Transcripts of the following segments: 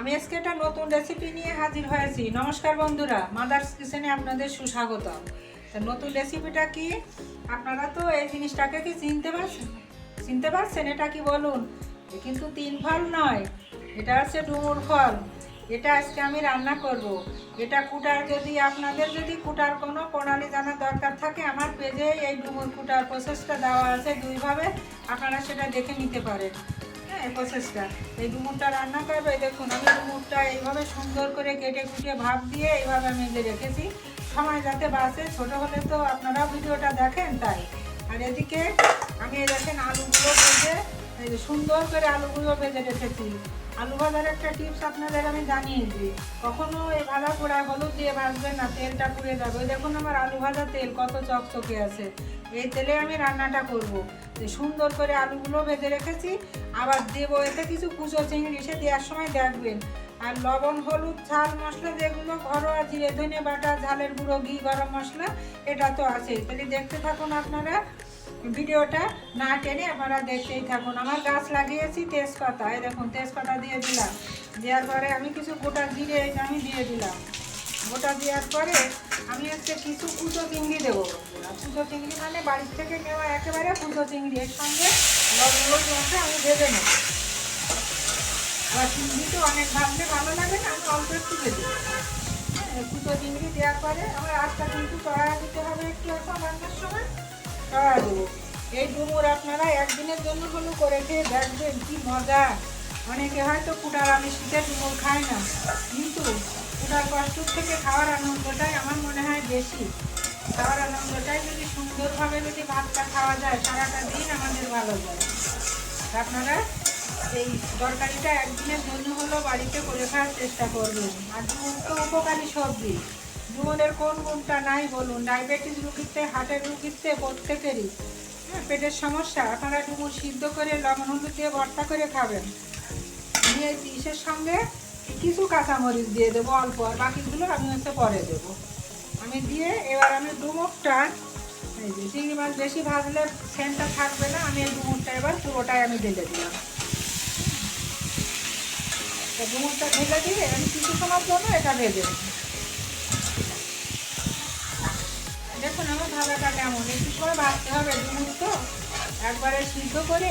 আমি আজকে একটা নতুন রেসিপি নিয়ে হাজির হয়েছি। নমস্কার বন্ধুরা মাদার্স কিচেনে আপনাদের সুস্বাগত নতুন রেসিপিটা কি? আপনারা তো এই জিনিসটাকে কি চিনতে পারছেন? চিনতে পারছেন? এটা কি বলুন? কিন্তু তিন ফল নয়, এটা হচ্ছে ডুমুর ফল। এটা আজকে আমি রান্না করব। এটা কুটার যদি, আপনাদের যদি কুটার কোনো প্রণালী জানার দরকার থাকে, আমার পেজে এই ডুমুর কুটার প্রসেসটা দেওয়া আছে। দুইভাবে আপনারা সেটা দেখে নিতে পারেন। প্রসেসটা এই ডুমুরটা রান্না করবে দেখুন, আমি ডুমুরটা এইভাবে সুন্দর করে কেটে কুটে ভাব দিয়ে এইভাবে আমি রেখেছি। সময় যাতে বাঁচে, ছোটো হলে তো আপনারাও ভিডিওটা দেখেন তাই। আর এদিকে আমি দেখেন আলুগুলো ভেজে সুন্দর করে আলুগুলো ভেজে রেখেছি। আলু ভাজার একটা টিপস আপনাদের আমি জানিয়ে দিই। কখনো এই ভাজা পোড়া হলুদ দিয়ে ভাজবেন না, তেলটা পুড়ে যাবে। দেখুন আমার আলু ভাজা তেল কত চকচকে আছে। এই তেলে আমি রান্নাটা করব। যে সুন্দর করে আলুগুলো ভেজে রেখেছি, আবার দেবো এতে কিছু কুচো চিংড়ি, সে দেওয়ার সময় দেখবেন। আর লবণ, হলুদ, ঝাল মশলা যেগুলো, ঘরোয়া জিরে, ধনে বাটা, ঝালের গুঁড়ো, ঘি, গরম মশলা, এটা তো আছেই তাহলে দেখতে থাকুন আপনারা ভিডিওটা, না টেনে আপনারা দেখতেই থাকুন। আমার গাছ লাগিয়েছি তেজপাতা, এই দেখুন, তেজপাতা দিয়ে দিলাম। দেওয়ার পরে আমি কিছু গোটা জিরে আমি দিয়ে দিলাম। গোটা দেওয়ার পরে আমি হচ্ছে কিছু কুচো চিংড়ি দেবো। কুচো চিংড়ি মানে বাড়ির থেকে নেওয়া একেবারে কুচো চিংড়ি। এর সঙ্গে লবণটা আমি ভেজে নেব। আবার চিংড়ি তো অনেক ভাবলে ভালো লাগে না আমি অল্প একটু ভেজে হ্যাঁ, কুচো চিংড়ি দেওয়ার পরে আমার আটটা কিন্তু চড়া দিতে হবে একটু এখন রান্নার সময়। চড়া দেবো। এই ডুমুর আপনারা একদিনের জন্য হলো করে খেয়ে দেখবেন কি মজা। অনেকে হয়তো কুটার আমি শীতের ডুমুর খায় না। কিন্তু কুটার কষ্টর থেকে খাওয়ার আনন্দটাই আমার মনে হয় বেশি। খাওয়ার আনন্দটাই যদি সুন্দরভাবে যদি ভাতটা খাওয়া যায়, সারাটা দিন আমাদের ভালো যায়। আপনারা এই তরকারিটা একদিনের জন্য হলো বাড়িতে করে খাওয়ার চেষ্টা করবেন। আর তো উপকারী সবজি ডুমুরের কোন গুণটা নাই বলুন। ডায়াবেটিস রুগীতে, হার্টের রুগীতে, প্রত্যেকেরই। হ্যাঁ পেটের সমস্যা। আপনারা ডুমুর সিদ্ধ করে, লবণ হলুদ দিয়ে ভর্তা করে খাবেন। এই ইসের সঙ্গে কিছু কাঁচামরিচ দিয়ে দেবো অল্প, আর বাকিগুলো আমি হচ্ছে পরে দেবো। আমি দিয়ে এবার আমি এই যে চিংড়ি মাছ বেশি ভাজলে সেন্টটা থাকবে না, আমি এই ডুমুরটা এবার পুরোটাই আমি ঢেলে দিলাম। ডুমুরটা ঢেলে দিয়ে আমি কিছু সময়ের জন্য এটা ভেজে। দেখুন আমার ভাজাটা কেমন, একটু সময় ভাজতে হবে ডুমুর তো। একবারে সিদ্ধ করে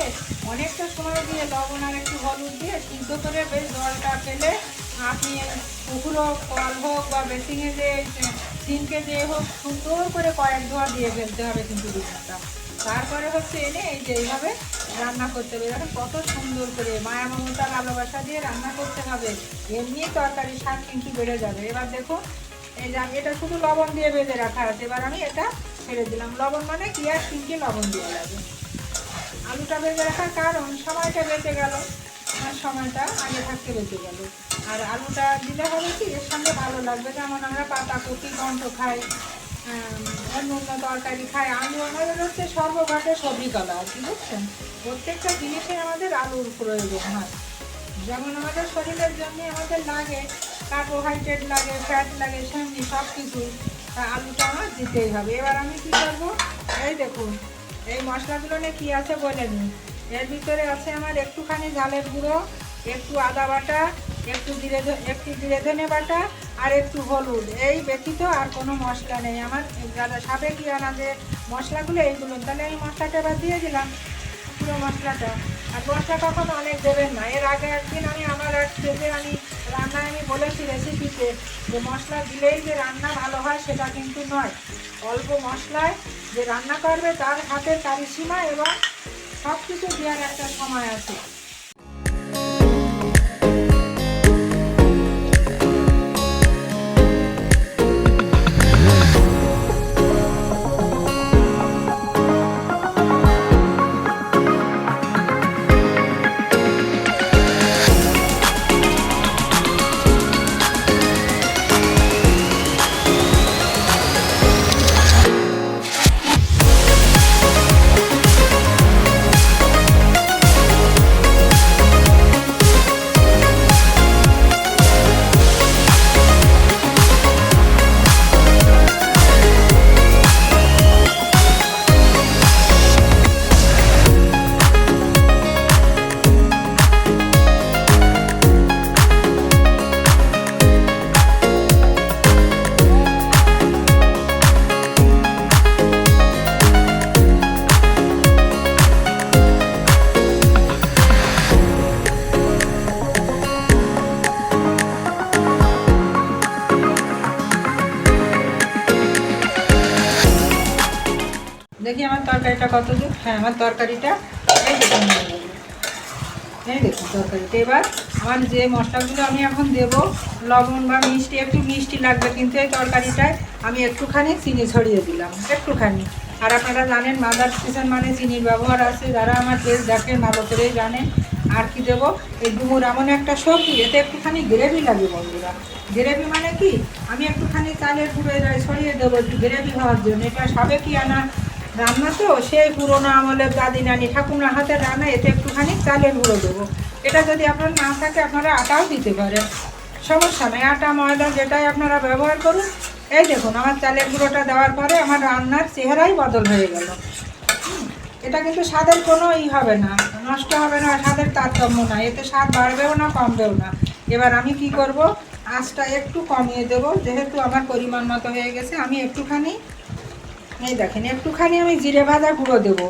অনেকটা সময় দিয়ে লবণ আর একটু হলুদ দিয়ে সিদ্ধ করে বেশ জলটা ফেলে আপনি পুকুর হোক কল হোক বা বেসিংয়ে যে সিনকে যে হোক সুন্দর করে কয়েক ধোয়া দিয়ে ফেলতে হবে কিন্তু ডুমুরটা তারপরে হচ্ছে এনে এই যে এইভাবে রান্না করতে হবে। দেখেন কত সুন্দর করে মায়া মমতা ভালোবাসা দিয়ে রান্না করতে হবে। এমনি তরকারি স্বাদ কিন্তু বেড়ে যাবে। এবার দেখো, এই যে এটা শুধু লবণ দিয়ে বেঁধে রাখা আছে। এবার আমি এটা ছেড়ে দিলাম। লবণ মানে কি? আর তিনটে লবণ দিয়ে লাগে আলুটা বেঁচে রাখার কারণ সময়টা বেঁচে গেল আমার সময়টা আগে থাকতে বেঁচে গেল। আর আলুটা দিলে হবে কি, এর সঙ্গে ভালো লাগবে। যেমন আমরা পাতা কপি ঘন্ট খাই অন্য অন্য তরকারি খাই, আলু আমাদের হচ্ছে সর্বঘাটে সবজি কলা আর কি বুঝছেন? প্রত্যেকটা জিনিসে আমাদের আলুর প্রয়োজন হয়। যেমন আমাদের শরীরের জন্য আমাদের লাগে কার্বোহাইড্রেট লাগে ফ্যাট লাগে, সেমনি সব কিছু আলুটা আমার দিতেই হবে। এবার আমি কী করব? এই দেখুন এই মশলাগুলো নিয়ে কী আছে বলে নিই এর ভিতরে আছে আমার একটুখানি ঝালের গুঁড়ো, একটু আদা বাটা, একটু জিরে একটু জিরে ধনে বাটা আর একটু হলুদ। এই ব্যতীত আর কোনো মশলা নেই। আমার যারা সাবেকি আনা যে মশলাগুলো এইগুলো। তাহলে এই মশলাটা এবার দিয়ে দিলাম, পুরো মশলাটা। আর মশলা কখনো অনেক দেবেন না। এর আগে একদিন আমি আমার এক পেজে আমি রান্নায় আমি বলেছি রেসিপিতে যে মশলা দিলেই যে রান্না ভালো হয় সেটা কিন্তু নয়। অল্প মশলায় যে রান্না করবে তার হাতের কারিসীমা এবং সব কিছু দেওয়ার একটা সময় আছে। তরকারিটা কত দূর হ্যাঁ আমার তরকারিটা এই দেখুন এই দেখুন তরকারিটা। এবার আমার যে মশলাগুলো আমি এখন দেব, লবণ বা মিষ্টি, একটু মিষ্টি লাগবে কিন্তু এই তরকারিটায় আমি একটুখানি চিনি ছড়িয়ে দিলাম, একটুখানি। আর আপনারা জানেন মাদার কিচেন মানে চিনির ব্যবহার আছে। যারা আমার পেজ দেখেন ভালো করেই জানেন আর কি দেবো? এই ডুমুর এমন একটা সবজি, এতে একটুখানি গ্রেভি লাগে বন্ধুরা। গ্রেভি মানে কি? আমি একটুখানি চালের গুঁড়ো ছড়িয়ে দেবো একটু গ্রেভি হওয়ার জন্য। এটা সবে কি আনা রান্না তো, সেই পুরোনো আমলের দাদি নানি ঠাকুমার হাতে রান্না, এতে একটুখানি চালের গুঁড়ো দেবো। এটা যদি আপনার না থাকে, আপনারা আটাও দিতে পারেন। সমস্যা নেই, আটা, ময়দা যেটাই আপনারা ব্যবহার করুন। এই দেখুন, আমার চালের গুঁড়োটা দেওয়ার পরে আমার রান্নার চেহারাই বদল হয়ে গেল। এটা কিন্তু স্বাদের কোনো ই হবে না, নষ্ট হবে না, স্বাদের তারতম্য না, এতে স্বাদ বাড়বেও না, কমবেও না। এবার আমি কি করব, আঁচটা একটু কমিয়ে দেব, যেহেতু আমার পরিমাণ মতো হয়ে গেছে, আমি একটুখানি এই দেখেন, একটুখানি আমি জিরে ভাজা গুঁড়ো দেবো।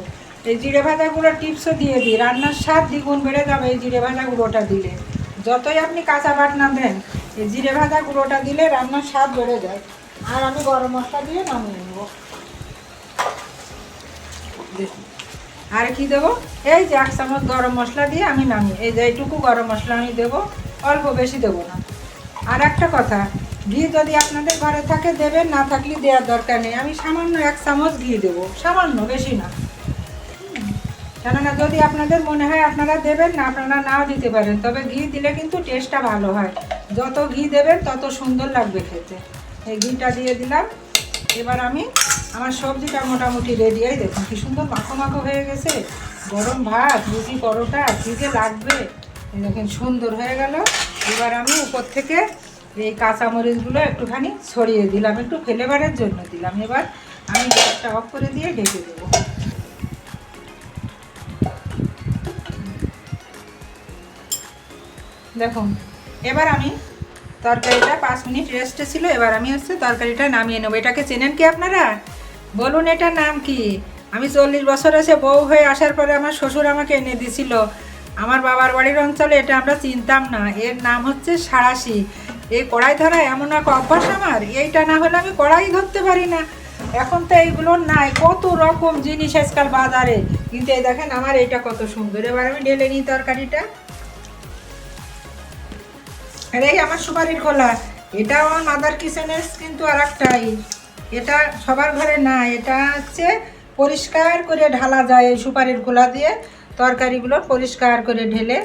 এই জিরে ভাজা গুঁড়ো টিপসও দিয়ে দিই। রান্নার স্বাদ দ্বিগুণ বেড়ে যাবে এই জিরে ভাজা গুঁড়োটা দিলে। যতই আপনি কাঁচা বাটনা দেন, এই জিরে ভাজা গুঁড়োটা দিলে রান্নার স্বাদ বেড়ে যায়। আর আমি গরম মশলা দিয়ে নামিয়ে নেব। দেখুন। আর কি দেবো? এই যে এক চামচ গরম মশলা দিয়ে আমি নামি এই যে এইটুকু গরম মশলা আমি দেবো। অল্প বেশি দেবো না। আর একটা কথা ঘি যদি আপনাদের ঘরে থাকে, দেবেন, না থাকলে দেওয়ার দরকার নেই। আমি সামান্য এক চামচ ঘি দেবো। সামান্য, বেশি না। কেননা যদি আপনাদের মনে হয় আপনারা দেবেন না, আপনারা নাও দিতে পারেন। তবে ঘি দিলে কিন্তু টেস্টটা ভালো হয়। যত ঘি দেবেন, তত সুন্দর লাগবে খেতে। এই ঘিটা দিয়ে দিলাম। এবার আমি আমার সবজিটা মোটামুটি রেডি এই দেখুন, কি সুন্দর মাখো মাখো হয়ে গেছে। গরম ভাত রুটি পরোটা, কী যে লাগবে। দেখেন, সুন্দর হয়ে গেল। এবার আমি উপর থেকে এই কাঁচামরিচগুলো একটুখানি ছড়িয়ে দিলাম, একটু ফ্লেভারের জন্য দিলাম। এবার আমি গ্যাসটা অফ করে দিয়ে ঢেকে দেবো। দেখুন, এবার আমি তরকারিটা পাঁচ মিনিট রেস্টে ছিল, এবার আমি হচ্ছে তরকারিটা নামিয়ে নেব। এটাকে চেনেন কি আপনারা? বলুন, এটার নাম কি? আমি চল্লিশ বছর এসে বউ হয়ে আসার পরে আমার শ্বশুর আমাকে এনে দিছিল। আমার বাবার বাড়ির অঞ্চলে এটা আমরা চিনতাম না। এর নাম হচ্ছে সাড়াশি এই কড়াই ধরা এমন এক অভ্যাস আমার, এইটা না হলে আমি কড়াই ধরতে পারি না। এখন তো এইগুলো নাই, কত রকম জিনিস আজকাল বাজারে। কিন্তু এই দেখেন আমার এটা কত সুন্দর। এবার আমি ঢেলে নিই তরকারিটা। আর এই আমার সুপারির খোলা। এটা আমার মাদার কিচেনের কিন্তু আর একটাই এটা সবার ঘরে না এটা হচ্ছে পরিষ্কার করে ঢালা যায় এই সুপারির খোলা দিয়ে। তরকারিগুলো পরিষ্কার করে ঢেলে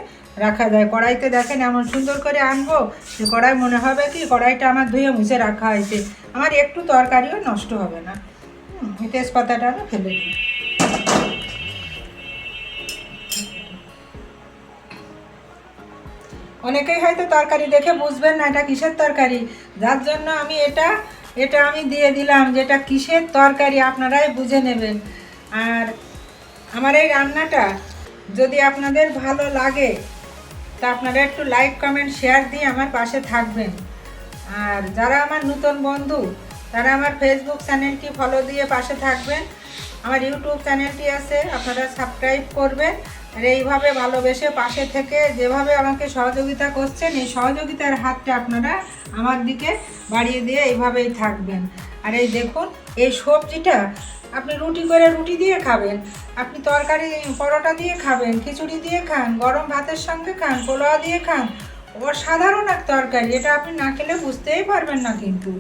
রাখা যায়। কড়াইতে দেখেন এমন সুন্দর করে আনব যে কড়াই মনে হবে কি কড়াইটা আমার ধুয়ে মুছে রাখা হয়েছে। আমার একটু তরকারিও নষ্ট হবে না। তেজপাতাটা আমি ফেলে দিই। অনেকেই হয়তো তরকারি দেখে বুঝবেন না এটা কিসের তরকারি। যার জন্য আমি এটা এটা আমি দিয়ে দিলাম যে এটা কিসের তরকারি আপনারাই বুঝে নেবেন। আর আমার এই রান্নাটা যদি আপনাদের ভালো লাগে, তা আপনারা একটু লাইক কমেন্ট শেয়ার দিয়ে আমার পাশে থাকবেন। আর যারা আমার নতুন বন্ধু, তারা আমার ফেসবুক চ্যানেলটি ফলো দিয়ে পাশে থাকবেন। আমার ইউটিউব চ্যানেলটি আছে, আপনারা সাবস্ক্রাইব করবেন। আর এইভাবে ভালোবেসে পাশে থেকে যেভাবে আমাকে সহযোগিতা করছেন, এই সহযোগিতার হাতটা আপনারা আমার দিকে বাড়িয়ে দিয়ে এইভাবেই থাকবেন। আর এই দেখুন, এই সবজিটা আপনি রুটি করে রুটি দিয়ে খাবেন, আপনি তরকারি, পরোটা দিয়ে খাবেন, খিচুড়ি দিয়ে খান, গরম ভাতের সঙ্গে খান, পোলাও দিয়ে খান, অসাধারণ এক তরকারি, এটা আপনি না খেলে বুঝতেই পারবেন না কিন্তু।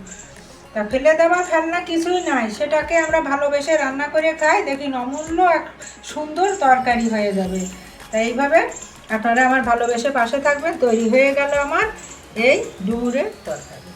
তা ফেলে দেওয়া ফেলনা কিছুই নাই, সেটাকে আমরা ভালোবেসে রান্না করে খাই দেখুন অমূল্য এক সুন্দর তরকারি হয়ে যাবে। তাই এইভাবে আপনারা আমার ভালোবেসে পাশে থাকবেন, তৈরি হয়ে গেল আমার এই ডুমুরের তরকারি।